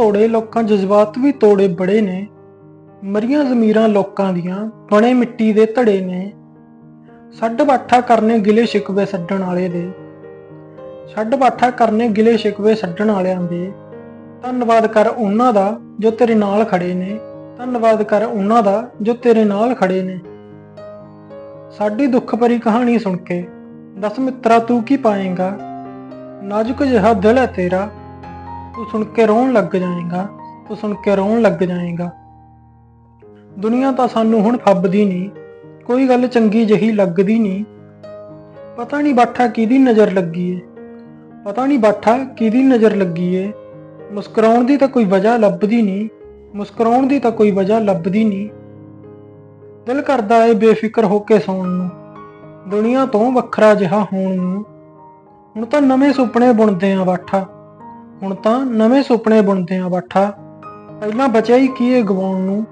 ਤੋੜੇ ਲੋਕਾਂ, ਜਜ਼ਬਾਤ ਵੀ ਤੋੜੇ ਬੜੇ ਨੇ। ਮਰੀਆਂ ਜ਼ਮੀਰਾਂ ਲੋਕਾਂ ਦੀਆਂ, ਬਣੇ ਮਿੱਟੀ ਦੇ ਧੜੇ ਨੇ। ਛੱਡ ਬਾਠਾ ਕਰਨੇ ਗਿਲੇ ਸ਼ਿਕਵੇ ਛੱਡਣ ਵਾਲੇ ਦੇ। ਛੱਡ ਬਾਠਾ ਕਰਨੇ ਗਿਲੇ ਸ਼ਿਕਵੇ ਛੱਡਣ ਵਾਲਿਆਂ ਦੇ। ਧੰਨਵਾਦ ਕਰ ਉਹਨਾਂ ਦਾ ਜੋ ਤੇਰੇ ਨਾਲ ਖੜੇ ਨੇ। ਧੰਨਵਾਦ ਕਰ ਉਹਨਾਂ ਦਾ ਜੋ ਤੇਰੇ ਨਾਲ ਖੜੇ ਨੇ। ਸਾਡੀ ਦੁੱਖ ਭਰੀ ਕਹਾਣੀ ਸੁਣ ਕੇ ਦਸ ਮਿੱਤਰਾ ਤੂੰ ਕੀ ਪਾਏਗਾ? ਨਾਜ਼ੁਕ ਜਿਹਾ ਦਿਲ ਹੈ ਤੇਰਾ। ਤੂੰ ਸੁਣ ਕੇ ਰੋਣ ਲੱਗ ਜਾਏਗਾ, ਤੂੰ ਸੁਣ ਕੇ ਰੋਣ ਲੱਗ ਜਾਏਗਾ। ਦੁਨੀਆ ਤਾਂ ਸਾਨੂੰ ਹੁਣ ਫੱਬਦੀ ਨਹੀਂ, ਕੋਈ ਗੱਲ ਚੰਗੀ ਜਹੀ ਲੱਗਦੀ ਨਹੀਂ। ਪਤਾ ਨਹੀਂ ਬਾਠਾ ਕਿਹਦੀ ਨਜ਼ਰ ਲੱਗੀ ਏ, ਪਤਾ ਨਹੀਂ ਬਾਠਾ ਕਿਹਦੀ ਨਜ਼ਰ ਲੱਗੀ ਏ। ਮੁਸਕਰਾਉਣ ਦੀ ਤਾਂ ਕੋਈ ਵਜ੍ਹਾ ਲੱਭਦੀ ਨਹੀਂ, ਮੁਸਕਰਾਉਣ ਦੀ ਤਾਂ ਕੋਈ ਵਜ੍ਹਾ ਲੱਭਦੀ ਨਹੀਂ। ਦਿਲ ਕਰਦਾ ਏ ਬੇਫਿਕਰ ਹੋ ਕੇ ਸੌਣ ਨੂੰ, ਦੁਨੀਆ ਤੋਂ ਵੱਖਰਾ ਜਿਹਾ ਹੋਣ ਨੂੰ। ਹੁਣ ਤਾਂ ਨਵੇਂ ਸੁਪਨੇ ਬੁਣਦੇ ਆ ਬਾਠਾ। ਹੁਣ ਤਾਂ ਨਵੇਂ ਸੁਪਨੇ ਬੁਣਦੇ ਆ ਬਾਠਾ। ਪਹਿਲਾਂ ਬਚਿਆ ਹੀ ਕੀ ਏ ਗਵਾਉਣ ਨੂੰ?